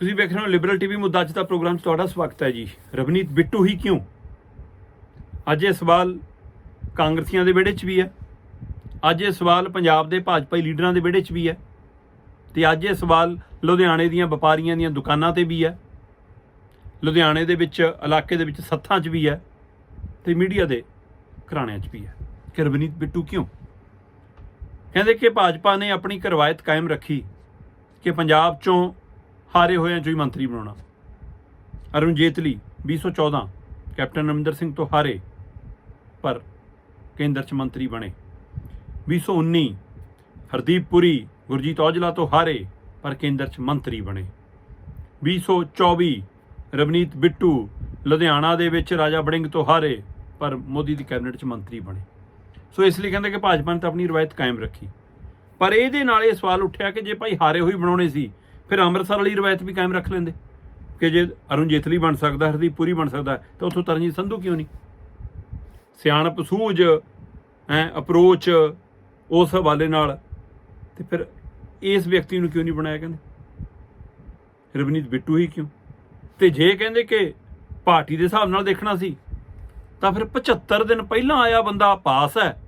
ਤੁਸੀਂ ਵੇਖ ਰਹੇ ਹੋ ਲਿਬਰਲ ਟੀਵੀ ਮੁੱਦਾ ਅੱਜ ਦਾ ਪ੍ਰੋਗਰਾਮ 'ਚ ਤੁਹਾਡਾ ਸਵਾਗਤ ਹੈ ਜੀ। ਰਵਨੀਤ, ਬਿੱਟੂ ਹੀ ਕਿਉਂ? ਅੱਜ ਇਹ ਸਵਾਲ ਕਾਂਗਰਸੀਆਂ ਦੇ ਵਿਹੜੇ 'ਚ ਵੀ ਹੈ। ਅੱਜ ਇਹ ਸਵਾਲ ਪੰਜਾਬ ਦੇ ਭਾਜਪਾਈ ਲੀਡਰਾਂ ਦੇ ਵਿਹੜੇ 'ਚ ਵੀ ਹੈ। ਤੇ ਅੱਜ ਇਹ ਸਵਾਲ ਲੁਧਿਆਣੇ ਦੀਆਂ ਵਪਾਰੀਆਂ ਦੀਆਂ ਦੁਕਾਨਾਂ ਤੇ ਵੀ ਹੈ। ਲੁਧਿਆਣੇ ਦੇ ਵਿੱਚ, ਇਲਾਕੇ ਦੇ ਵਿੱਚ ਸੱਥਾਂ 'ਚ ਵੀ ਹੈ ਤੇ ਮੀਡੀਆ ਦੇ ਘਰਾਣਿਆਂ 'ਚ ਵੀ ਹੈ। ਕਿ ਰਵਨੀਤ, ਬਿੱਟੂ ਕਿਉਂ? ਕਹਿੰਦੇ ਕਿ ਭਾਜਪਾ ਨੇ ਆਪਣੀ ਇੱਕ ਕਾਇਮ ਰੱਖੀ ਕਿ ਪੰਜਾਬ 'ਚੋਂ ਹਾਰੇ ਹੋਇਆਂ 'ਚੋਂ ਹੀ ਮੰਤਰੀ ਬਣਾਉਣਾ। ਅਰੁਣ ਜੇਤਲੀ 2014 ਕੈਪਟਨ ਅਮਰਿੰਦਰ ਸਿੰਘ ਤੋਂ ਹਾਰੇ, ਪਰ ਕੇਂਦਰ 'ਚ ਮੰਤਰੀ ਬਣੇ। 2019 ਹਰਦੀਪ ਪੁਰੀ, ਗੁਰਜੀਤ ਔਜਲਾ ਤੋਂ ਹਾਰੇ, ਪਰ ਕੇਂਦਰ 'ਚ ਮੰਤਰੀ ਬਣੇ। 2024 ਰਵਨੀਤ ਬਿੱਟੂ, ਲੁਧਿਆਣਾ ਦੇ ਵਿੱਚ ਰਾਜਾ ਬੜਿੰਗ ਤੋਂ ਹਾਰੇ, ਪਰ ਮੋਦੀ ਦੀ ਕੈਬਨਿਟ 'ਚ ਮੰਤਰੀ ਬਣੇ। ਸੋ ਇਸ ਲਈ ਕਹਿੰਦੇ ਕਿ ਭਾਜਪਾ ਨੇ ਤਾਂ ਆਪਣੀ ਰਵਾਇਤ ਕਾਇਮ ਰੱਖੀ। ਪਰ ਇਹਦੇ ਨਾਲ ਇਹ ਸਵਾਲ ਉੱਠਿਆ ਕਿ ਜੇ ਭਾਈ ਹਾਰੇ ਹੋਈ ਬਣਾਉਣੇ ਸੀ ਫਿਰ ਅੰਮ੍ਰਿਤਸਰ ਵਾਲੀ ਰਵਾਇਤ ਵੀ ਕਾਇਮ ਰੱਖ ਲੈਂਦੇ ਕਿ ਜੇ ਅਰੁਣ ਜੇਤਲੀ ਬਣ ਸਕਦਾ, ਹਰਦੀਪ ਪੁਰੀ ਬਣ ਸਕਦਾ, ਤਾਂ ਉੱਥੋਂ ਤਰਨਜੀਤ ਸੰਧੂ ਕਿਉਂ ਨਹੀਂ? ਸਿਆਣਪ ਸੂਝ ਐ ਅਪਰੋਚ ਉਸ ਹਵਾਲੇ ਨਾਲ ਤੇ ਫਿਰ ਇਸ ਵਿਅਕਤੀ ਨੂੰ ਕਿਉਂ ਨਹੀਂ ਬਣਾਇਆ ਕਹਿੰਦੇ? ਰਵਨੀਤ ਬਿੱਟੂ ਹੀ ਕਿਉਂ? ਤੇ ਜੇ ਕਹਿੰਦੇ ਕਿ ਪਾਰਟੀ ਦੇ ਹਿਸਾਬ ਨਾਲ ਦੇਖਣਾ ਸੀ, ਤਾਂ ਫਿਰ 75 ਦਿਨ ਪਹਿਲਾਂ ਆਇਆ ਬੰਦਾ ਪਾਸ ਹੈ।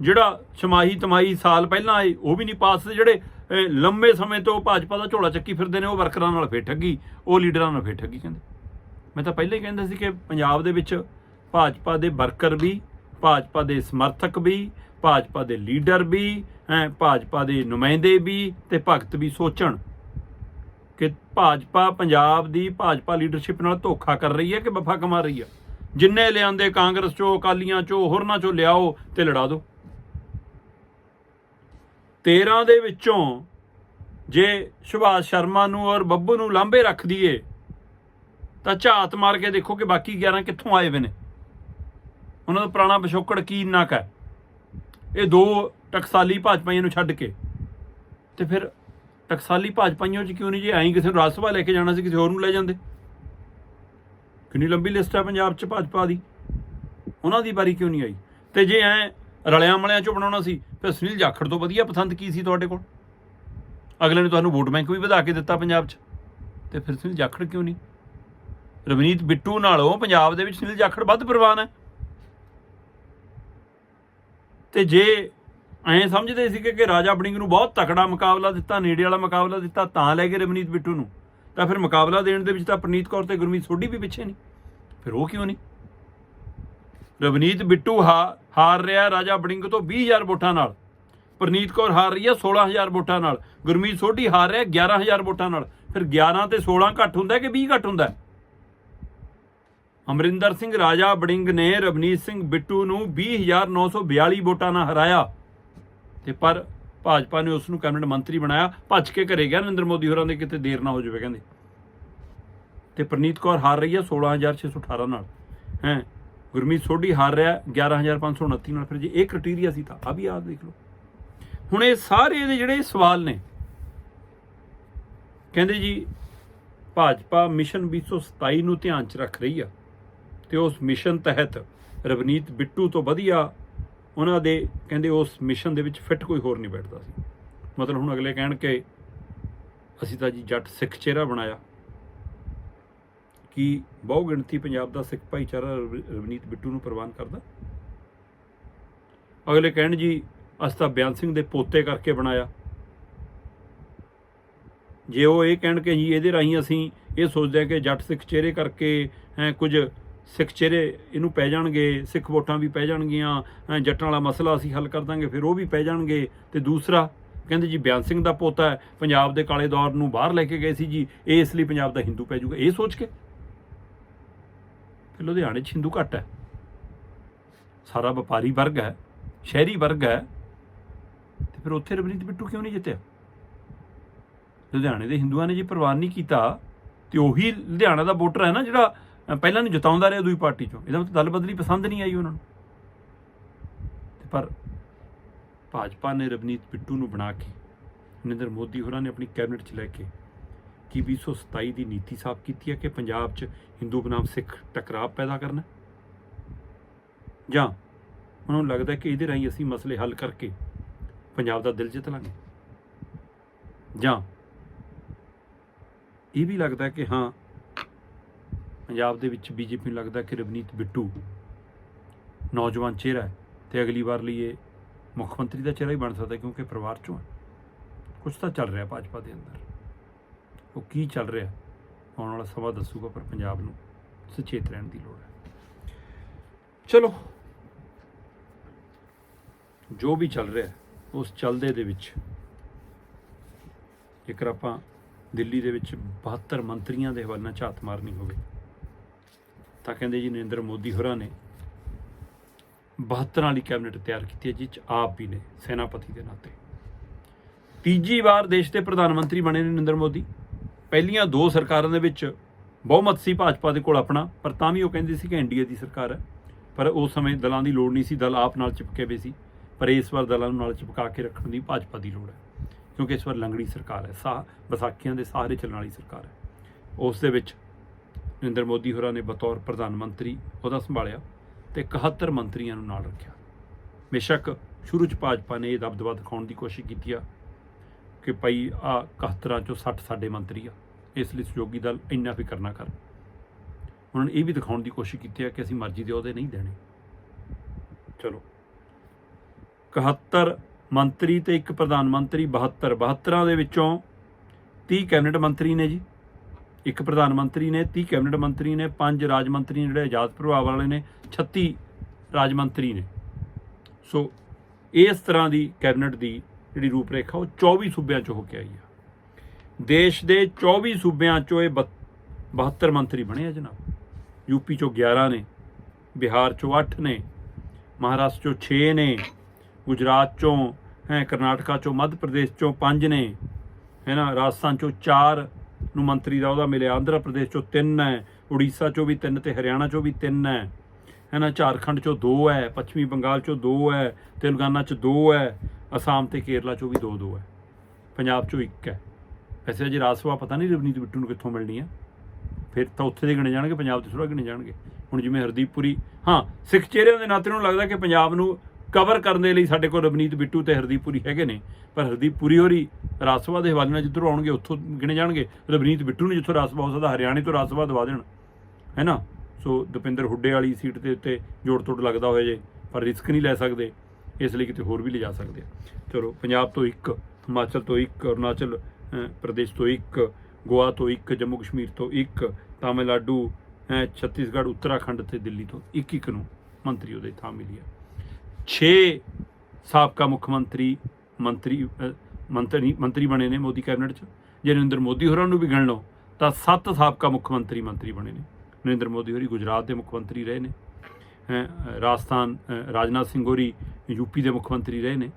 ਜਿਹੜਾ ਛਮਾਹੀ ਤਮਾਹੀ ਸਾਲ ਪਹਿਲਾਂ ਆਏ, ਉਹ ਵੀ ਨਹੀਂ ਪਾਸ ਜਿਹੜੇ ਲੰਮੇ ਸਮੇਂ ਤੋਂ ਭਾਜਪਾ ਦਾ ਝੋਲਾ ਚੱਕੀ ਫਿਰਦੇ ਨੇ, ਉਹ ਵਰਕਰਾਂ ਨਾਲ ਫੇਰ ਠੱਗੀ, ਉਹ ਲੀਡਰਾਂ ਨਾਲ ਫੇਰ ਠੱਗੀ ਕਹਿੰਦੇ। ਮੈਂ ਤਾਂ ਪਹਿਲਾਂ ਹੀ ਕਹਿੰਦਾ ਸੀ ਕਿ ਪੰਜਾਬ ਦੇ ਵਿੱਚ ਭਾਜਪਾ ਦੇ ਵਰਕਰ ਵੀ, ਭਾਜਪਾ ਦੇ ਸਮਰਥਕ ਵੀ, ਭਾਜਪਾ ਦੇ ਲੀਡਰ ਵੀ, ਹੈ, ਭਾਜਪਾ ਦੇ ਨੁਮਾਇੰਦੇ ਵੀ ਤੇ ਭਗਤ ਵੀ ਸੋਚਣ ਕਿ ਭਾਜਪਾ ਪੰਜਾਬ ਦੀ ਭਾਜਪਾ ਲੀਡਰਸ਼ਿਪ ਨਾਲ ਧੋਖਾ ਕਰ ਰਹੀ ਹੈ ਕਿ ਵਫਾ ਕਮਾ ਰਹੀ ਹੈ। ਜਿੰਨੇ ਲਿਆਂਦੇ ਕਾਂਗਰਸ ਚੋਂ, ਅਕਾਲੀਆਂ ਚੋਂ, ਹੋਰਨਾਂ ਚੋਂ ਲਿਆਓ ਤੇ ਲੜਾ ਦਿਓ। 13 ਦੇ ਵਿੱਚੋਂ ਜੇ ਸੁਭਾਸ਼ ਸ਼ਰਮਾ ਨੂੰ ਔਰ ਬੱਬੂ ਨੂੰ ਲਾਂਬੇ ਰੱਖ ਦਈਏ, ਤਾਂ ਝਾਤ ਮਾਰ ਕੇ ਦੇਖੋ ਕਿ ਬਾਕੀ 11 ਕਿੱਥੋਂ ਆਏ ਵੇ ਨੇ। ਉਹਨਾਂ ਦਾ ਪੁਰਾਣਾ ਪਿਛੋਕੜ ਕੀ ਇੰਨਾ ਕੁ ਹੈ? ਇਹ ਦੋ ਟਕਸਾਲੀ ਭਾਜਪਾਈਆਂ ਨੂੰ ਛੱਡ ਕੇ। ਤੇ ਫਿਰ ਟਕਸਾਲੀ ਭਾਜਪਾਈਆਂ 'ਚ ਕਿਉਂ ਨਹੀਂ ਜੇ ਐਂ ਕਿਸੇ ਨੂੰ ਰਾਜ ਸਭਾ ਲੈ ਕੇ ਜਾਣਾ ਸੀ, ਕਿਸੇ ਹੋਰ ਨੂੰ ਲੈ ਜਾਂਦੇ? ਕਿੰਨੀ ਲੰਬੀ ਲਿਸਟ ਹੈ ਪੰਜਾਬ 'ਚ ਭਾਜਪਾ ਦੀ। ਉਹਨਾਂ ਦੀ ਵਾਰੀ ਕਿਉਂ ਨਹੀਂ ਆਈ? ਤੇ ਜੇ ਐ ਰਲਿਆਂ ਮਲਿਆਂ 'ਚੋਂ ਬਣਾਉਣਾ ਸੀ। ਫਿਰ ਸੁਨੀਲ ਜਾਖੜ ਤੋਂ ਵਧੀਆ ਪਸੰਦ ਕੀ ਸੀ ਤੁਹਾਡੇ ਕੋਲ? ਅਗਲੇ ਨੇ ਤੁਹਾਨੂੰ ਵੋਟ ਬੈਂਕ ਵੀ ਵਧਾ ਕੇ ਦਿੱਤਾ ਪੰਜਾਬ 'ਚ। ਤੇ ਫਿਰ ਸੁਨੀਲ ਜਾਖੜ ਕਿਉਂ ਨਹੀਂ? ਰਵਨੀਤ ਬਿੱਟੂ ਨਾਲੋਂ ਪੰਜਾਬ ਦੇ ਵਿੱਚ ਸੁਨੀਲ ਜਾਖੜ ਵੱਧ ਪ੍ਰਵਾਨ ਹੈ। ਤੇ ਜੇ ਐਂ ਸਮਝਦੇ ਸੀ ਕਿ ਰਾਜਾ ਬੜਿੰਗ ਨੂੰ ਬਹੁਤ ਤਕੜਾ ਮੁਕਾਬਲਾ ਦਿੱਤਾ, ਨੇੜੇ ਵਾਲਾ ਮੁਕਾਬਲਾ ਦਿੱਤਾ, ਤਾਂ ਲੈ ਕੇ ਰਵਨੀਤ ਬਿੱਟੂ ਨੂੰ। ਤਾਂ ਫਿਰ ਮੁਕਾਬਲਾ ਦੇਣ ਦੇ ਵਿੱਚ ਤਾਂ ਪ੍ਰਨੀਤ ਕੌਰ ਤੇ ਗੁਰਮੀਤ ਸੋਢੀ ਵੀ ਪਿੱਛੇ ਨਹੀਂ। ਫਿਰ ਉਹ ਕਿਉਂ ਨਹੀਂ? ਰਵਨੀਤ ਬਿੱਟੂ ਹਾ- ਹਾਰ ਰਿਹਾ ਰਾਜਾ ਬੜਿੰਗ ਤੋਂ 20000 ਵੋਟਾਂ ਨਾਲ। ਪ੍ਰਨੀਤ ਕੌਰ ਹਾਰ ਰਹੀ ਹੈ 16000 ਵੋਟਾਂ ਨਾਲ। ਗੁਰਮੀਤ ਸੋਢੀ ਹਾਰ ਰਿਹਾ 11000 ਵੋਟਾਂ ਨਾਲ। ਫਿਰ 11 ਤੇ 16 ਘੱਟ ਹੁੰਦਾ ਕਿ 20 ਘੱਟ ਹੁੰਦਾ? ਅਮਰਿੰਦਰ ਸਿੰਘ ਰਾਜਾ ਬੜਿੰਗ ਨੇ ਰਵਨੀਤ ਸਿੰਘ ਬਿੱਟੂ ਨੂੰ 20942 ਵੋਟਾਂ ਨਾਲ ਹਰਾਇਆ। ਤੇ ਪਰ ਭਾਜਪਾ ਨੇ ਉਸ ਨੂੰ ਕੈਬਨਿਟ ਮੰਤਰੀ ਬਣਾਇਆ। ਭੱਜ ਕੇ ਘਰੇ ਗਿਆ। ਨਰਿੰਦਰ ਮੋਦੀ ਹੋਰਾਂ ਦੇ ਕਿਤੇ ਦੇਰ ਨਾ ਹੋ ਜਾਵੇ, ਕਹਿੰਦੇ। ਤੇ ਪ੍ਰਨੀਤ ਕੌਰ ਹਾਰ ਰਹੀ ਹੈ 16618 ਨਾਲ। ਹੈ। ਗੁਰਮੀਤ ਸੋਢੀ ਹਾਰ ਰਿਹਾ 11529 ਨਾਲ ਫਿਰ ਜੇ ਇਹ ਕ੍ਰਾਈਟੇਰੀਆ ਸੀ ਤਾਂ ਆ ਵੀ ਆ ਦੇਖ ਲਓ। ਹੁਣ ਇਹ ਸਾਰੇ ਇਹਦੇ ਜਿਹੜੇ ਸਵਾਲ ਨੇ, ਕਹਿੰਦੇ ਜੀ ਭਾਜਪਾ ਮਿਸ਼ਨ 227 ਨੂੰ ਧਿਆਨ 'ਚ ਰੱਖ ਰਹੀ ਆ ਤੇ ਉਸ ਮਿਸ਼ਨ ਤਹਿਤ ਰਵਨੀਤ ਬਿੱਟੂ ਤੋਂ ਵਧੀਆ ਉਹਨਾਂ ਦੇ ਕਹਿੰਦੇ ਉਸ ਮਿਸ਼ਨ ਦੇ ਵਿੱਚ ਫਿੱਟ ਕੋਈ ਹੋਰ ਨਹੀਂ ਬੈਠਦਾ ਸੀ। ਮਤਲਬ ਹੁਣ ਅਗਲੇ ਕਹਿਣ ਕਿ ਅਸੀਂ ਤਾਂ ਜੀ ਜੱਟ ਸਿੱਖ ਚਿਹਰਾ ਬਣਾਇਆ। ਕੀ ਬਹੁ ਗਿਣਤੀ ਪੰਜਾਬ ਦਾ ਸਿੱਖ ਭਾਈਚਾਰਾ ਰਵ- ਰਵਨੀਤ ਬਿੱਟੂ ਨੂੰ ਪ੍ਰਵਾਨ ਕਰਦਾ? ਅਗਲੇ ਕਹਿਣ ਜੀ, ਅਸੀਂ ਤਾਂ ਬਿਆਨ ਸਿੰਘ ਦੇ ਪੋਤੇ ਕਰਕੇ ਬਣਾਇਆ। ਜੇ ਉਹ ਇਹ ਕਹਿਣ ਕਿ ਜੀ ਇਹਦੇ ਰਾਹੀਂ ਅਸੀਂ ਇਹ ਸੋਚਦੇ ਹਾਂ ਕਿ ਜੱਟ ਸਿੱਖ ਚਿਹਰੇ ਕਰਕੇ ਐ ਕੁਝ ਸਿੱਖ ਚਿਹਰੇ ਇਹਨੂੰ ਪੈ ਜਾਣਗੇ, ਸਿੱਖ ਵੋਟਾਂ ਵੀ ਪੈ ਜਾਣਗੀਆਂ ਐਂ ਜੱਟਾਂ ਵਾਲਾ ਮਸਲਾ ਅਸੀਂ ਹੱਲ ਕਰ ਦਾਂਗੇ, ਫਿਰ ਉਹ ਵੀ ਪੈ ਜਾਣਗੇ। ਤੇ ਦੂਸਰਾ ਕਹਿੰਦੇ ਜੀ, ਬਿਆਨ ਸਿੰਘ ਦਾ ਪੋਤਾ ਹੈ, ਪੰਜਾਬ ਦੇ ਕਾਲੇ ਦੌਰ ਨੂੰ ਬਾਹਰ ਲੈ ਕੇ ਗਏ ਸੀ ਜੀ, ਇਹ ਇਸ ਲਈ ਪੰਜਾਬ ਦਾ ਹਿੰਦੂ ਪੈ ਜਾਊਗਾ। ਇਹ ਸੋਚ ਕੇ ਫਿਰ ਲੁਧਿਆਣੇ 'ਚ ਹਿੰਦੂ ਘੱਟ ਹੈ। ਸਾਰਾ ਵਪਾਰੀ ਵਰਗ ਹੈ, ਸ਼ਹਿਰੀ ਵਰਗ ਹੈ, ਤੇ ਫਿਰ ਉੱਥੇ ਰਵਨੀਤ ਬਿੱਟੂ ਕਿਉਂ ਨਹੀਂ ਜਿੱਤਿਆ? ਲੁਧਿਆਣੇ ਦੇ ਹਿੰਦੂਆਂ ਨੇ ਜੀ ਪ੍ਰਵਾਨ ਨਹੀਂ ਕੀਤਾ, ਤੇ ਉਹੀ ਲੁਧਿਆਣਾ ਦਾ ਵੋਟਰ ਹੈ ਨਾ ਜਿਹੜਾ ਪਹਿਲਾਂ ਨੂੰ ਜਿਤਾਉਂਦਾ ਰਿਹਾ ਦੂਈ ਪਾਰਟੀ ਚੋਂ। ਇਹਦਾ ਮਤਲਬ ਦਲ ਬਦਲੀ ਪਸੰਦ ਨਹੀਂ ਆਈ ਉਹਨਾਂ ਨੂੰ। ਪਰ ਭਾਜਪਾ ਨੇ ਰਵਨੀਤ ਬਿੱਟੂ ਨੂੰ ਬਣਾ ਕੇ, ਨਰਿੰਦਰ ਮੋਦੀ ਹੋਰਾਂ ਨੇ ਆਪਣੀ ਕੈਬਨਿਟ 'ਚ ਲੈ ਕੇ ਕੀ 227 ਦੀ ਨੀਤੀ ਸਾਫ਼ ਕੀਤੀ ਹੈ ਕਿ ਪੰਜਾਬ 'ਚ ਹਿੰਦੂ ਬਨਾਮ ਸਿੱਖ ਟਕਰਾਅ ਪੈਦਾ ਕਰਨਾ? ਜਾਂ ਉਹਨਾਂ ਨੂੰ ਲੱਗਦਾ ਕਿ ਇਹਦੇ ਰਾਹੀਂ ਅਸੀਂ ਮਸਲੇ ਹੱਲ ਕਰਕੇ ਪੰਜਾਬ ਦਾ ਦਿਲ ਜਿੱਤ ਲਾਂਗੇ? ਜਾਂ ਇਹ ਵੀ ਲੱਗਦਾ ਕਿ ਹਾਂ, ਪੰਜਾਬ ਦੇ ਵਿੱਚ ਬੀਜੇਪੀ ਨੂੰ ਲੱਗਦਾ ਕਿ ਰਵਨੀਤ ਬਿੱਟੂ ਨੌਜਵਾਨ ਚਿਹਰਾ ਹੈ ਤੇ ਅਗਲੀ ਵਾਰ ਲਈ ਇਹ ਮੁੱਖ ਮੰਤਰੀ ਦਾ ਚਿਹਰਾ ਹੀ ਬਣ ਸਕਦਾ ਕਿਉਂਕਿ ਪਰਿਵਾਰ ਚੋਂ ਹੈ। ਕੁਝ ਤਾਂ ਚੱਲ ਰਿਹਾ ਭਾਜਪਾ ਦੇ ਅੰਦਰ। ਉਹ ਕੀ ਚੱਲ ਰਿਹਾ? ਆਉਣ ਵਾਲਾ ਸਮਾਂ ਦੱਸੂਗਾ ਪਰ ਪੰਜਾਬ ਨੂੰ ਸੁਚੇਤ ਰਹਿਣ ਦੀ ਲੋੜ ਹੈ। ਚਲੋ, ਜੋ ਵੀ ਚੱਲ ਰਿਹਾ ਉਸ ਚੱਲਦੇ ਦੇ ਵਿੱਚ, ਜੇਕਰ ਆਪਾਂ ਦਿੱਲੀ ਦੇ ਵਿੱਚ 72 ਮੰਤਰੀਆਂ ਦੇ ਹਵਾਲੇ ਨਾਲ ਝਾਤ ਮਾਰਨੀ ਹੋਵੇ, ਤਾਂ ਕਹਿੰਦੇ ਜੀ ਨਰਿੰਦਰ ਮੋਦੀ ਹੋਰਾਂ ਨੇ 72 ਵਾਲੀ ਕੈਬਨਿਟ ਤਿਆਰ ਕੀਤੀ ਹੈ, ਜਿਸ 'ਚ ਆਪ ਵੀ ਨੇ, ਸੈਨਾਪਤੀ ਦੇ ਨਾਤੇ। ਤੀਜੀ ਵਾਰ ਦੇਸ਼ ਦੇ ਪ੍ਰਧਾਨ ਮੰਤਰੀ ਬਣੇ ਨੇ ਨਰਿੰਦਰ ਮੋਦੀ। ਪਹਿਲੀਆਂ ਦੋ ਸਰਕਾਰਾਂ ਦੇ ਵਿੱਚ ਬਹੁਮਤ ਸੀ ਭਾਜਪਾ ਦੇ ਕੋਲ ਆਪਣਾ, ਪਰ ਤਾਂ ਵੀ ਉਹ ਕਹਿੰਦੇ ਸੀ ਕਿ ਐਨਡੀਏ ਦੀ ਸਰਕਾਰ ਹੈ। ਪਰ ਉਸ ਸਮੇਂ ਦਲਾਂ ਦੀ ਲੋੜ ਨਹੀਂ ਸੀ, ਦਲ ਆਪ ਨਾਲ ਚਿਪਕੇ ਹੋਏ ਸੀ। ਪਰ ਇਸ ਵਾਰ ਦਲਾਂ ਨੂੰ ਨਾਲ ਚਿਪਕਾ ਕੇ ਰੱਖਣ ਦੀ ਭਾਜਪਾ ਦੀ ਲੋੜ ਹੈ, ਕਿਉਂਕਿ ਇਸ ਵਾਰ ਲੰਗੜੀ ਸਰਕਾਰ ਹੈ, ਸਾ, ਵਿਸਾਖੀਆਂ ਦੇ ਸਹਾਰੇ ਚੱਲਣ ਵਾਲੀ ਸਰਕਾਰ ਹੈ। ਉਸ ਦੇ ਵਿੱਚ ਨਰਿੰਦਰ ਮੋਦੀ ਹੋਰਾਂ ਨੇ ਬਤੌਰ ਪ੍ਰਧਾਨ ਮੰਤਰੀ ਉਹਦਾ ਸੰਭਾਲਿਆ ਤੇ 71 ਮੰਤਰੀਆਂ ਨੂੰ ਨਾਲ ਰੱਖਿਆ। ਬੇਸ਼ੱਕ ਸ਼ੁਰੂ ਚ ਭਾਜਪਾ ਨੇ ਇਹ ਦਬਦਬਾ ਦਿਖਾਉਣ ਦੀ ਕੋਸ਼ਿਸ਼ ਕੀਤੀ ਆ ਕਿ ਭਾਈ ਆ 71 ਚੋਂ 60 ਸਾਡੇ ਮੰਤਰੀ ਆ। ਇਸ ਲਈ ਸਹਿਯੋਗੀ ਦਲ ਇੰਨਾ ਫਿਕਰ ਨਾ ਕਰ। ਉਹਨਾਂ ਨੇ ਇਹ ਵੀ ਦਿਖਾਉਣ ਦੀ ਕੋਸ਼ਿਸ਼ ਕੀਤੀ ਹੈ ਕਿ ਅਸੀਂ ਮਰਜ਼ੀ ਦੇ ਉਹਦੇ ਨਹੀਂ ਦੇਣੇ। ਚਲੋ। 71 ਮੰਤਰੀ ਤੇ ਇੱਕ ਪ੍ਰਧਾਨ ਮੰਤਰੀ 72 72 ਦੇ ਵਿੱਚੋਂ 30 ਕੈਬਨਿਟ ਮੰਤਰੀ ਨੇ ਜੀ। ਇੱਕ ਪ੍ਰਧਾਨ ਮੰਤਰੀ ਨੇ 30 ਕੈਬਨਿਟ ਮੰਤਰੀ ਨੇ, ਪੰਜ ਰਾਜ ਮੰਤਰੀ ਨੇ, ਜਿਹੜੇ ਆਜ਼ਾਦ ਪ੍ਰਭਾਵ ਵਾਲੇ ਨੇ 36 ਰਾਜ ਮੰਤਰੀ ਨੇ। ਸੋ ਇਸ ਤਰ੍ਹਾਂ ਦੀ ਕੈਬਨਿਟ ਦੀ ਜਿਹੜੀ ਰੂਪਰੇਖਾ, ਉਹ 24 ਸੂਬਿਆਂ ਚੋਂ ਹੋ ਕੇ ਆਈ ਆ। ਦੇਸ਼ ਦੇ 24 ਸੂਬਿਆਂ ਚੋਂ ਇਹ ਬਤ- 72 ਮੰਤਰੀ ਬਣੇ ਆ ਜਨਾਬ। ਯੂਪੀ ਚੋਂ 11 ਨੇ, ਬਿਹਾਰ ਚੋਂ 8 ਨੇ, ਮਹਾਰਾਸ਼ਟਰ ਚੋਂ 6 ਨੇ, ਗੁਜਰਾਤ ਚੋਂ, ਹੈ, ਕਰਨਾਟਕਾ ਚੋਂ ਮੱਧ ਪ੍ਰਦੇਸ਼ ਚੋਂ 5 ਨੇ ਹੈ ਨਾ ਰਾਜਸਥਾਨ ਚੋਂ 4 ਨੂੰ ਮੰਤਰੀ ਦਾ ਉਹਦਾ ਮਿਲਿਆ, ਆਂਧਰਾ ਪ੍ਰਦੇਸ਼ ਚੋਂ 3 ਹੈ, ਉੜੀਸਾ ਚੋਂ ਵੀ 3 ਤੇ ਹਰਿਆਣਾ ਚੋਂ ਵੀ 3 ਹੈ ਹੈ ਨਾ ਝਾਰਖੰਡ ਚੋਂ 2 ਹੈ, ਪੱਛਮੀ ਬੰਗਾਲ ਚੋਂ 2 ਹੈ, ਤੇਲੰਗਾਨਾ ਚ 2 ਹੈ ਅਸਾਮ ਤੇ ਕੇਰਲਾ ਚੋਂ ਵੀ 2-2 ਹੈ। ਪੰਜਾਬ ਚੋਂ ਇੱਕ ਹੈ। ਵੈਸੇ ਅਜੇ ਰਾਜ ਸਭਾ ਪਤਾ ਨਹੀਂ ਰਵਨੀਤ ਬਿੱਟੂ ਨੂੰ ਕਿੱਥੋਂ ਮਿਲਣੀ ਹੈ ਫਿਰ ਤਾਂ ਉੱਥੇ ਦੇ ਗਿਣੇ ਜਾਣਗੇ, ਪੰਜਾਬ ਦੇ ਥੋੜਾ ਗਿਣੇ ਜਾਣਗੇ। ਹੁਣ ਜਿਵੇਂ ਹਰਦੀਪਪੁਰੀ, ਹਾਂ, ਸਿੱਖ ਚਿਹਰਿਆਂ ਦੇ ਨਾਤੇ ਨੂੰ ਲੱਗਦਾ ਕਿ ਪੰਜਾਬ ਨੂੰ ਕਵਰ ਕਰਨ ਦੇ ਲਈ ਸਾਡੇ ਕੋਲ ਰਵਨੀਤ ਬਿੱਟੂ ਤੇ ਹਰਦੀਪਪੁਰੀ ਹੈਗੇ ਨੇ। ਪਰ ਹਰਦੀਪਪੁਰੀ ਹੋਰੀ ਰਾਜ ਸਭਾ ਦੇ ਹਵਾਲੇ ਨਾਲ ਜਿੱਧਰੋਂ ਆਉਣਗੇ, ਉੱਥੋਂ ਗਿਣੇ ਜਾਣਗੇ। ਰਵਨੀਤ ਬਿੱਟੂ ਨੂੰ ਜਿੱਥੋਂ ਰਾਜ ਸਭਾ ਹੋ ਸਕਦਾ, ਹਰਿਆਣੇ ਤੋਂ ਰਾਜ ਸਭਾ ਦਵਾ ਦੇਣ। ਹੈ ਨਾ? ਸੋ ਦਪਿੰਦਰ ਹੁੱਡੇ ਵਾਲੀ ਸੀਟ ਦੇ ਉੱਤੇ ਜੋੜ ਤੋੜ ਲੱਗਦਾ ਹੋਇਆ ਜੇ, ਪਰ ਰਿਸਕ ਨਹੀਂ ਲੈ ਸਕਦੇ। ਇਸ ਲਈ ਕਿਤੇ ਹੋਰ ਵੀ ਲਿਜਾ ਸਕਦੇ ਆ। ਚਲੋ, ਪੰਜਾਬ ਤੋਂ ਇੱਕ, ਹਿਮਾਚਲ ਤੋਂ ਇੱਕ, ਅਰੁਣਾਚਲ ਪ੍ਰਦੇਸ਼ ਤੋਂ ਇੱਕ, ਗੋਆ ਤੋਂ ਇੱਕ, ਜੰਮੂ ਕਸ਼ਮੀਰ ਤੋਂ ਇੱਕ, ਤਾਮਿਲਨਾਡੂ ਛੱਤੀਸਗੜ੍ਹ, ਉੱਤਰਾਖੰਡ ਤੇ ਦਿੱਲੀ ਤੋਂ ਇੱਕ ਇੱਕ ਨੂੰ ਮੰਤਰੀ ਉਹਦੇ ਥਾਂ ਮਿਲੀ ਹੈ 6 ਸਾਬਕਾ ਮੁੱਖ ਮੰਤਰੀ ਮੰਤਰੀ ਮੰਤਰੀ ਮੰਤਰੀ ਬਣੇ ਨੇ ਮੋਦੀ ਕੈਬਨਿਟ 'ਚ। ਜੇ ਨਰਿੰਦਰ ਮੋਦੀ ਹੋਰਾਂ ਨੂੰ ਵੀ ਗਿਣ ਲਓ, ਤਾਂ 7 ਸਾਬਕਾ ਮੁੱਖ ਮੰਤਰੀ ਮੰਤਰੀ ਬਣੇ ਨੇ। ਨਰਿੰਦਰ ਮੋਦੀ ਹੋਰੀ ਗੁਜਰਾਤ ਦੇ ਮੁੱਖ ਮੰਤਰੀ ਰਹੇ ਨੇ। ਰਾਜਸਥਾਨ ਰਾਜਨਾਥ ਸਿੰਘ ਹੋਰੀ ਯੂਪੀ ਦੇ ਮੁੱਖ ਮੰਤਰੀ ਰਹੇ ਨੇ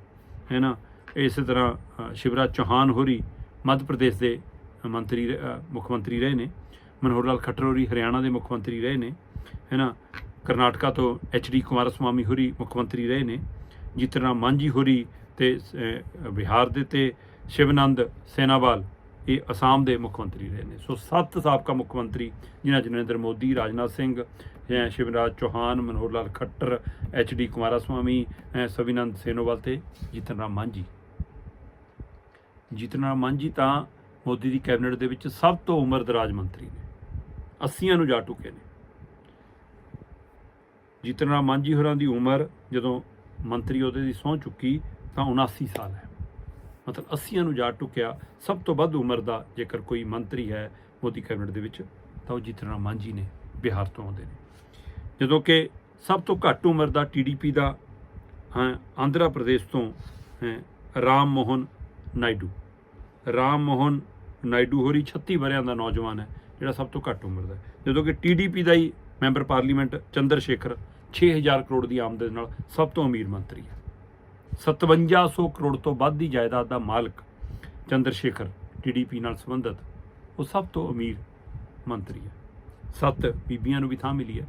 ਹੈ ਨਾ? ਇਸੇ ਤਰ੍ਹਾਂ ਸ਼ਿਵਰਾਜ ਚੌਹਾਨ ਹੋਰੀ ਮੱਧ ਪ੍ਰਦੇਸ਼ ਦੇ ਮੰਤਰੀ ਰਹੇ- ਮੁੱਖ ਮੰਤਰੀ ਰਹੇ ਨੇ ਮਨੋਹਰ ਲਾਲ ਖੱਟਰ ਹੋਰੀ ਹਰਿਆਣਾ ਦੇ ਮੁੱਖ ਮੰਤਰੀ ਰਹੇ ਨੇ ਹੈ ਨਾ? ਕਰਨਾਟਕਾ ਤੋਂ ਐਚ ਡੀ ਕੁਮਾਰਸਵਾਮੀ ਹੋਰੀ ਮੁੱਖ ਮੰਤਰੀ ਰਹੇ ਨੇ ਜਿਤਨ ਰਾਮ ਮਾਂਝੀ ਹੋਰੀ ਤੇ ਅਹ, ਬਿਹਾਰ ਦੇ ਤੇ ਸ਼ਿਵਨੰਦ ਸੈਨਾਵਾਲ ਇਹ ਅਸਾਮ ਦੇ ਮੁੱਖ ਮੰਤਰੀ ਰਹੇ ਨੇ। ਸੋ ਸੱਤ ਸਾਬਕਾ ਮੁੱਖ ਮੰਤਰੀ ਜਿਨ੍ਹਾਂ 'ਚ ਨਰਿੰਦਰ ਮੋਦੀ ਰਾਜਨਾਥ ਸਿੰਘ ਅਹ, ਸ਼ਿਵਰਾਜ ਚੌਹਾਨ ਮਨੋਹਰ ਲਾਲ ਖੱਟਰ ਐਚ ਡੀ ਕੁਮਾਰਾਸਵਾਮੀ ਅਹ, ਸਵਿਨੰਦ ਸੈਨੋਵਾਲ ਤੇ ਜੀਤਨ ਰਾਮ ਮਾਂਝੀ। ਜੀਤਨ ਰਾਮ ਮਾਂਝੀ ਤਾਂ ਮੋਦੀ ਦੀ ਕੈਬਨਿਟ ਦੇ ਵਿੱਚ ਸਭ ਤੋਂ ਉਮਰ ਦਰਾਜ ਮੰਤਰੀ ਨੇ। 80 ਨੂੰ ਜਾ ਚੁੱਕੇ ਨੇ। ਜੀਤਨ ਰਾਮ ਮਾਂਝੀ ਹੋਰਾਂ ਦੀ ਉਮਰ ਜਦੋਂ ਮੰਤਰੀ ਉਹਦੇ ਦੀ ਸਹੁੰ ਚੁੱਕੀ ਤਾਂ 79 ਸਾਲ ਹੈ। ਮਤਲਬ 80 ਨੂੰ ਜਾ ਟੁਕਿਆ, ਸਭ ਤੋਂ ਵੱਧ ਉਮਰ ਦਾ ਜੇਕਰ ਕੋਈ ਮੰਤਰੀ ਹੈ ਮੋਦੀ ਕੈਬਨਿਟ ਦੇ ਵਿੱਚ, ਤਾਂ ਉਹ ਜਿਤਨ ਰਾਮ ਮਾਂਝੀ ਨੇ, ਬਿਹਾਰ ਤੋਂ ਆਉਂਦੇ ਨੇ। ਜਦੋਂ ਕਿ ਸਭ ਤੋਂ ਘੱਟ ਉਮਰ ਦਾ ਟੀਡੀਪੀ ਦਾ ਆਂਧਰਾ ਪ੍ਰਦੇਸ਼ ਤੋਂ ਰਾਮ ਮੋਹਨ ਨਾਇਡੂ। ਰਾਮ ਮੋਹਨ ਨਾਇਡੂ ਹੋਰੀ 36 ਵਰਿਆਂ ਦਾ ਨੌਜਵਾਨ ਹੈ, ਜਿਹੜਾ ਸਭ ਤੋਂ ਘੱਟ ਉਮਰ ਦਾ ਜਦੋਂ ਕਿ ਟੀਡੀਪੀ ਦਾ ਹੀ ਮੈਂਬਰ ਪਾਰਲੀਮੈਂਟ ਚੰਦਰ ਸ਼ੇਖਰ 6000 ਕਰੋੜ ਦੀ ਆਮਦਨ ਨਾਲ ਸਭ ਤੋਂ ਅਮੀਰ ਮੰਤਰੀ ਹੈ। 5700 ਕਰੋੜ ਤੋਂ ਵੱਧ ਦੀ ਜਾਇਦਾਦ ਦਾ ਮਾਲਕ ਚੰਦਰ ਸ਼ੇਖਰ ਟੀਡੀਪੀ ਨਾਲ ਸੰਬੰਧਿਤ ਉਹ ਸਭ ਤੋਂ ਅਮੀਰ ਮੰਤਰੀ ਹੈ। ਸੱਤ ਬੀਬੀਆਂ ਨੂੰ ਵੀ ਥਾਂ ਮਿਲੀ ਹੈ।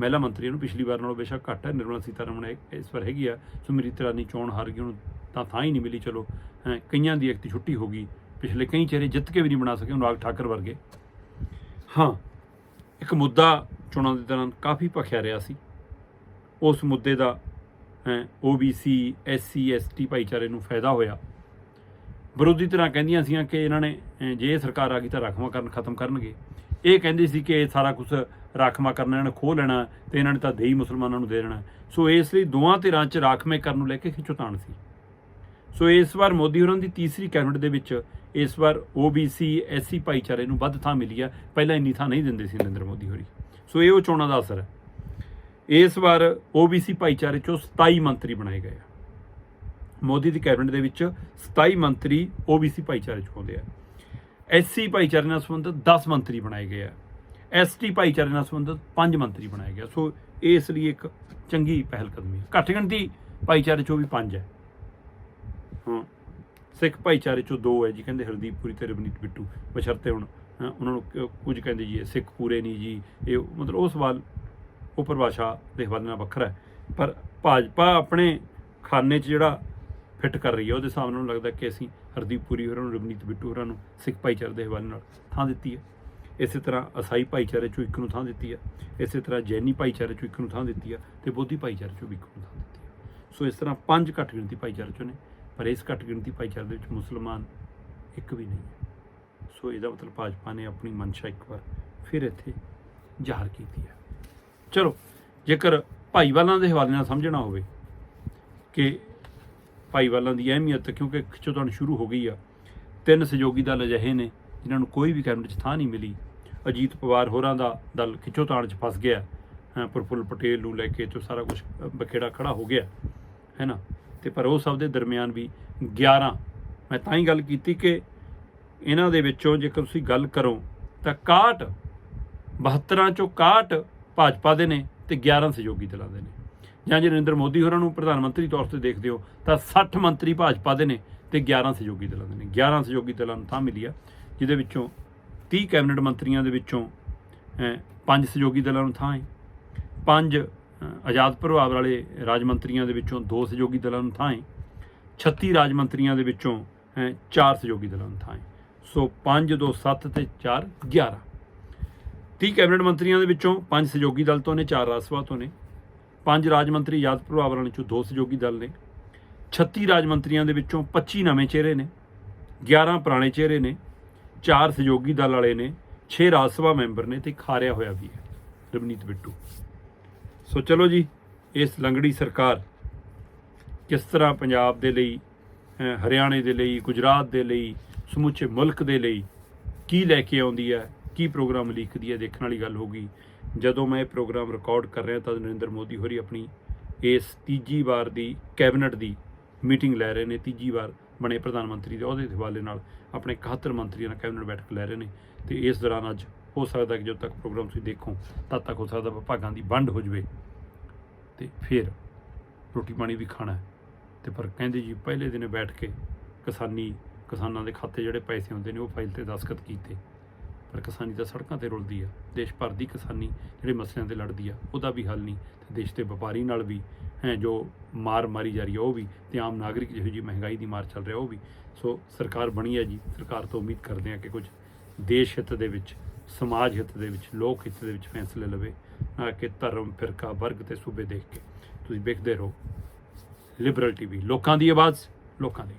ਮਹਿਲਾ ਮੰਤਰੀਆਂ ਨੂੰ ਪਿਛਲੀ ਵਾਰ ਨਾਲੋਂ ਬੇਸ਼ੱਕ ਘੱਟ ਹੈ। ਨਿਰਮਲਾ ਸੀਤਾਰਮਣ ਇਹ- ਇਸ ਵਾਰ ਹੈਗੀ ਆ। ਸੁਮ੍ਰਿਤੀ ਰਾਣੀ ਚੋਣ ਹਾਰ ਗਈ ਉਹਨੂੰ ਤਾਂ ਥਾਂ ਹੀ ਨਹੀਂ ਮਿਲੀ। ਚਲੋ ਹੈਂ, ਕਈਆਂ ਦੀ ਇੱਕ ਦੀ ਛੁੱਟੀ ਹੋ ਗਈ। ਪਿਛਲੇ ਕਈ ਚਿਹਰੇ ਜਿੱਤ ਕੇ ਵੀ ਨਹੀਂ ਬਣਾ ਸਕੇ ਅਨੁਰਾਗ ਠਾਕਰ ਵਰਗੇ। ਹਾਂ ਇੱਕ ਮੁੱਦਾ ਚੋਣਾਂ ਦੇ ਦੌਰਾਨ ਕਾਫੀ ਭਖਿਆ ਰਿਹਾ ਸੀ। ਉਸ ਮੁੱਦੇ ਦਾ ਓਬੀਸੀ ਐਸਸੀ ਐਸਟੀ ਭਾਈਚਾਰੇ ਨੂੰ ਫਾਇਦਾ ਹੋਇਆ। ਵਿਰੋਧੀ ਧਿਰਾਂ ਕਹਿੰਦੀਆਂ ਸੀਆਂ ਕਿ ਇਹਨਾਂ ਨੇ ਜੇ ਸਰਕਾਰ ਆ ਗਈ ਤਾਂ ਰਾਖਵਾਂਕਰਨ ਖਤਮ ਕਰਨਗੇ। ਇਹ ਕਹਿੰਦੇ ਸੀ ਕਿ ਇਹ ਸਾਰਾ ਕੁਝ ਰਾਖਵਾਂ ਕਰਨਾ ਇਹਨਾਂ ਨੇ ਖੋਹ ਲੈਣਾ ਤੇ ਇਹਨਾਂ ਨੇ ਤਾਂ ਦੇਈ ਮੁਸਲਮਾਨਾਂ ਨੂੰ ਦੇ ਦੇਣਾ। ਸੋ ਇਸ ਲਈ ਦੋਵਾਂ ਧਿਰਾਂ 'ਚ ਰਾਖਵੇਂ ਕਰਨ ਨੂੰ ਲੈ ਕੇ ਖਿੱਚੋਤਾਣ ਸੀ। ਸੋ ਇਸ ਵਾਰ ਮੋਦੀ ਹੋਰਾਂ ਦੀ ਤੀਸਰੀ ਕੈਬਨਿਟ ਦੇ ਵਿੱਚ ਇਸ ਵਾਰ OBC SC ਭਾਈਚਾਰੇ ਨੂੰ ਵੱਧ ਥਾਂ ਮਿਲੀ ਆ। ਪਹਿਲਾਂ ਇੰਨੀ ਥਾਂ ਨਹੀਂ ਦਿੰਦੇ ਸੀ ਨਰਿੰਦਰ ਮੋਦੀ ਹੋਰੀ। ਸੋ ਇਹ ਉਹ ਚੋਣਾਂ ਦਾ ਅਸਰ ਹੈ। ਇਸ ਵਾਰ OBC ਭਾਈਚਾਰੇ ਚੋਂ 27 ਮੰਤਰੀ ਬਣਾਏ ਗਏ ਆ। ਮੋਦੀ ਦੀ ਕੈਬਨਿਟ ਦੇ ਵਿੱਚ 27 ਮੰਤਰੀ OBC ਭਾਈਚਾਰੇ ਚੋਂ ਆਉਂਦੇ ਆ। SC ਭਾਈਚਾਰੇ ਨਾਲ ਸੰਬੰਧਿਤ 10 ਮੰਤਰੀ ਬਣਾਏ ਗਏ ਆ। ST ਭਾਈਚਾਰੇ ਨਾਲ ਸੰਬੰਧਿਤ 5 ਮੰਤਰੀ ਬਣਾਏ ਗਏ ਸੋ ਇਸ ਲਈ ਇੱਕ ਚੰਗੀ ਪਹਿਲ ਕਦਮੀ ਹੈ ਘੱਟ ਗਿਣਤੀ ਭਾਈਚਾਰੇ ਚੋਂ ਵੀ 5 ਹੈ ਹਾਂ। ਸਿੱਖ ਭਾਈਚਾਰੇ ਚੋਂ ਦੋ ਹੈ ਜੀ, ਕਹਿੰਦੇ ਹਰਦੀਪ ਪੁਰੀ ਤੇ ਰਵਨੀਤ ਬਿੱਟੂ। ਬਸ਼ਰਤੇ ਹੁਣ ਉਹਨਾਂ ਨੂੰ ਕੁਝ ਕਹਿੰਦੇ ਜੀ ਸਿੱਖ ਪੂਰੇ ਨਹੀਂ ਜੀ। ਇਹ ਮਤਲਬ ਉਹ ਸਵਾਲ ਉਹ ਪਰਿਭਾਸ਼ਾ ਦੇ ਹਵਾਲੇ ਨਾਲ ਵੱਖਰਾ ਹੈ। ਪਰ ਭਾਜਪਾ ਆਪਣੇ ਖਾਨੇ 'ਚ ਜਿਹੜਾ ਫਿੱਟ ਕਰ ਰਹੀ ਹੈ, ਉਹਦੇ ਹਿਸਾਬ ਨਾਲ ਲੱਗਦਾ ਕਿ ਅਸੀਂ ਹਰਦੀਪ ਪੁਰੀ ਹੋਰਾਂ ਨੂੰ, ਰਵਨੀਤ ਬਿੱਟੂ ਹੋਰਾਂ ਨੂੰ, ਸਿੱਖ ਭਾਈਚਾਰੇ ਦੇ ਹਵਾਲੇ ਨਾਲ ਥਾਂ ਦਿੱਤੀ ਹੈ। ਇਸੇ ਤਰ੍ਹਾਂ ਅਸਾਈ ਭਾਈਚਾਰੇ ਚੋਂ ਇੱਕ ਨੂੰ ਥਾਂ ਦਿੱਤੀ ਹੈ। ਇਸੇ ਤਰ੍ਹਾਂ ਜੈਨੀ ਭਾਈਚਾਰੇ ਚੋਂ ਇੱਕ ਨੂੰ ਥਾਂ ਦਿੱਤੀ ਹੈ ਤੇ ਬੋਧੀ ਭਾਈਚਾਰੇ ਚੋਂ ਵੀ ਇੱਕ ਨੂੰ ਥਾਂ ਦਿੱਤੀ ਹੈ। ਸੋ ਇਸ ਤਰ੍ਹਾਂ ਪੰਜ ਘੱਟ ਗਿਣਤੀ ਭਾਈਚਾਰੇ ਚੋਂ ਨੇ, ਪਰ ਇਸ ਘੱਟ ਗਿਣਤੀ ਭਾਈਚਾਰੇ ਦੇ ਵਿੱਚ ਮੁਸਲਮਾਨ ਇੱਕ ਵੀ ਨਹੀਂ ਹੈ। ਸੋ ਇਹਦਾ ਮਤਲਬ ਭਾਜਪਾ ਨੇ ਆਪਣੀ ਮਨਸ਼ਾ ਇੱਕ ਵਾਰ ਫਿਰ ਇੱਥੇ ਜ਼ਾਹਰ ਕੀਤੀ ਹੈ। ਚਲੋ ਜੇਕਰ ਭਾਈਵਾਲਾਂ ਦੇ ਹਵਾਲੇ ਨਾਲ ਸਮਝਣਾ ਹੋਵੇ ਕਿ ਭਾਈਵਾਲਾਂ ਦੀ ਅਹਿਮੀਅਤ ਕਿਉਂਕਿ ਖਿੱਚੋਤਾਣ ਸ਼ੁਰੂ ਹੋ ਗਈ ਆ ਤਿੰਨ ਸਹਿਯੋਗੀ ਦਲ ਅਜਿਹੇ ਨੇ ਜਿਨ੍ਹਾਂ ਨੂੰ ਕੋਈ ਵੀ ਕੈਬਨਿਟ 'ਚ ਥਾਂ ਨਹੀਂ ਮਿਲੀ। ਅਜੀਤ ਪਵਾਰ ਹੋਰਾਂ ਦਾ ਦਲ ਖਿੱਚੋਤਾਣ 'ਚ ਫਸ ਗਿਆ ਅ, ਪ੍ਰਫੁੱਲ ਪਟੇਲ ਨੂੰ ਲੈ ਕੇ ਜੋ ਸਾਰਾ ਕੁਝ ਬਖੇੜਾ ਖੜਾ ਹੋ ਗਿਆ ਹੈ ਨਾ ਤੇ ਪਰ ਉਹ ਸਭ ਦੇ ਦਰਮਿਆਨ ਵੀ 11 ਮੈਂ ਤਾਂ ਹੀ ਗੱਲ ਕੀਤੀ ਕਿ ਇਹਨਾਂ ਦੇ ਵਿੱਚੋਂ ਜੇਕਰ ਤੁਸੀਂ ਗੱਲ ਕਰੋ ਤਾਂ 61 72 ਚੋਂ 61 ਭਾਜਪਾ ਦੇ ਨੇ ਤੇ 11 ਸਹਿਯੋਗੀ ਦਲਾਂ ਦੇ ਨੇ। ਜਾਂ ਜੇ ਨਰਿੰਦਰ ਮੋਦੀ ਹੋਰਾਂ ਨੂੰ ਪ੍ਰਧਾਨ ਮੰਤਰੀ ਤੌਰ ਤੇ ਦੇਖਦੇ ਹੋ, ਤਾਂ 60 ਮੰਤਰੀ ਭਾਜਪਾ ਦੇ ਨੇ ਤੇ 11 ਸਹਿਯੋਗੀ ਦਲਾਂ ਦੇ ਨੇ। 11 ਸਹਿਯੋਗੀ ਦਲਾਂ ਨੂੰ ਥਾਂ ਮਿਲੀ ਆ, ਜਿਹਦੇ ਵਿੱਚੋਂ 30 ਕੈਬਨਿਟ ਮੰਤਰੀਆਂ ਦੇ ਵਿੱਚੋਂ ਪੰਜ ਸਹਿਯੋਗੀ ਦਲਾਂ ਨੂੰ ਥਾਂ ਹੈ। ਪੰਜ ਆਜ਼ਾਦ ਪ੍ਰਭਾਵ ਵਾਲੇ ਰਾਜ ਮੰਤਰੀਆਂ ਦੇ ਵਿੱਚੋਂ ਦੋ ਸਹਿਯੋਗੀ ਦਲਾਂ ਨੂੰ ਥਾਂ ਹੈ। 36 ਰਾਜ ਮੰਤਰੀਆਂ ਦੇ ਵਿੱਚੋਂ ਚਾਰ ਸਹਿਯੋਗੀ ਦਲਾਂ ਨੂੰ ਥਾਂ ਹੈ। ਸੋ 5 2 7 ਤੇ 4 11 30 ਕੈਬਨਿਟ ਮੰਤਰੀਆਂ ਦੇ ਵਿੱਚੋਂ ਪੰਜ ਸਹਿਯੋਗੀ ਦਲ ਤੋਂ ਨੇ, ਚਾਰ ਰਾਜ ਸਭਾ ਤੋਂ ਨੇ। ਪੰਜ ਰਾਜ ਮੰਤਰੀ ਯਾਦ ਪ੍ਰਭਾਵ ਵਾਲਿਆਂ ਚੋਂ ਦੋ ਸਹਿਯੋਗੀ ਦਲ ਨੇ। 36 ਰਾਜ ਮੰਤਰੀਆਂ ਦੇ ਵਿੱਚੋਂ 25 ਨਵੇਂ ਚਿਹਰੇ ਨੇ 11 ਪੁਰਾਣੇ ਚਿਹਰੇ ਨੇ, ਚਾਰ ਸਹਿਯੋਗੀ ਦਲ ਵਾਲੇ ਨੇ 6 ਰਾਜ ਸਭਾ ਮੈਂਬਰ ਨੇ ਤੇ ਖਾਰਿਆ ਹੋਇਆ ਵੀ ਹੈ, ਰਵਨੀਤ ਬਿੱਟੂ। ਸੋ ਚਲੋ ਜੀ, ਇਸ ਲੰਗੜੀ ਸਰਕਾਰ ਕਿਸ ਤਰ੍ਹਾਂ ਪੰਜਾਬ ਦੇ ਲਈ ਹਰਿਆਣੇ ਦੇ ਲਈ, ਗੁਜਰਾਤ ਦੇ ਲਈ, ਸਮੁੱਚੇ ਮੁਲਕ ਦੇ ਲਈ ਕੀ ਲੈ ਕੇ ਆਉਂਦੀ ਹੈ ਕੀ ਪ੍ਰੋਗਰਾਮ ਲਿਖਦੀ ਹੈ, ਦੇਖਣ ਵਾਲੀ ਗੱਲ ਹੋਗੀ ਜਦੋਂ ਮੈਂ ਇਹ ਪ੍ਰੋਗਰਾਮ ਰਿਕਾਰਡ ਕਰ ਰਿਹਾ ਤਾਂ ਨਰਿੰਦਰ ਮੋਦੀ ਹੋਰੀ ਆਪਣੀ ਇਸ ਤੀਜੀ ਵਾਰ ਦੀ ਕੈਬਨਿਟ ਦੀ ਮੀਟਿੰਗ ਲੈ ਰਹੇ ਨੇ। ਤੀਜੀ ਵਾਰ ਬਣੇ ਪ੍ਰਧਾਨ ਮੰਤਰੀ ਦੇ ਅਹੁਦੇ ਦੇ ਹਵਾਲੇ ਨਾਲ ਆਪਣੇ 71 ਮੰਤਰੀਆਂ ਨਾਲ ਕੈਬਨਿਟ ਬੈਠਕ ਲੈ ਰਹੇ ਨੇ ਤੇ ਇਸ ਦੌਰਾਨ ਅੱਜ ਹੋ ਸਕਦਾ ਕਿ ਜਦੋਂ ਤੱਕ ਪ੍ਰੋਗਰਾਮ ਤੁਸੀਂ ਦੇਖੋ, ਤਦ ਤੱਕ ਹੋ ਸਕਦਾ ਵਿਭਾਗਾਂ ਦੀ ਵੰਡ ਹੋ ਜਵੇ। ਤੇ ਫਿਰ ਰੋਟੀ ਪਾਣੀ ਵੀ ਖਾਣਾ ਹੈ। ਤੇ ਪਰ ਕਹਿੰਦੇ ਜੀ, ਪਹਿਲੇ ਦਿਨ ਬੈਠ ਕੇ ਕਿਸਾਨੀ ਕਿਸਾਨਾਂ ਦੇ ਖਾਤੇ ਜਿਹੜੇ ਪੈਸੇ ਹੁੰਦੇ ਨੇ ਉਹ ਫਾਈਲ ਤੇ ਦਸਖਤ ਕੀਤੇ। ਪਰ ਕਿਸਾਨੀ ਤਾਂ ਸੜਕਾਂ ਤੇ ਰੁਲਦੀ ਆ। ਦੇਸ਼ ਭਰ ਦੀ ਕਿਸਾਨੀ ਜਿਹੜੇ ਮਸਲਿਆਂ ਤੇ ਲੜਦੀ ਆ, ਉਹਦਾ ਵੀ ਹੱਲ ਨਹੀਂ ਤੇ ਦੇਸ਼ ਦੇ ਵਪਾਰੀ ਨਾਲ ਵੀ ਹੈ, ਜੋ ਮਾਰ ਮਾਰੀ ਜਾ ਰਹੀ ਹੈ ਉਹ ਵੀ ਤੇ ਆਮ ਨਾਗਰਿਕ ਜਿਹੋ ਜੀ ਮਹਿੰਗਾਈ ਦੀ ਮਾਰ ਚੱਲ ਰਿਹਾ, ਉਹ ਵੀ। ਸੋ ਸਰਕਾਰ ਬਣੀ ਹੈ ਜੀ। ਸਰਕਾਰ ਤੋਂ ਉਮੀਦ ਕਰਦੇ ਹਾਂ ਕਿ ਕੁਝ ਦੇਸ਼ ਹਿੱਤ ਦੇ ਵਿੱਚ, ਸਮਾਜ ਹਿੱਤ ਦੇ ਵਿੱਚ, ਲੋਕ ਹਿੱਤ ਦੇ ਵਿੱਚ ਫੈਸਲੇ ਲਵੇ, ਨਾ ਕਿ ਧਰਮ, ਫਿਰਕਾ, ਵਰਗ ਤੇ ਸੂਬੇ ਦੇਖ ਕੇ। ਤੁਸੀਂ ਵੇਖਦੇ ਰਹੋ। ਲਿਬਰਲ ਟੀਵੀ ਲੋਕਾਂ ਦੀ ਆਵਾਜ਼, ਲੋਕਾਂ ਦੀ।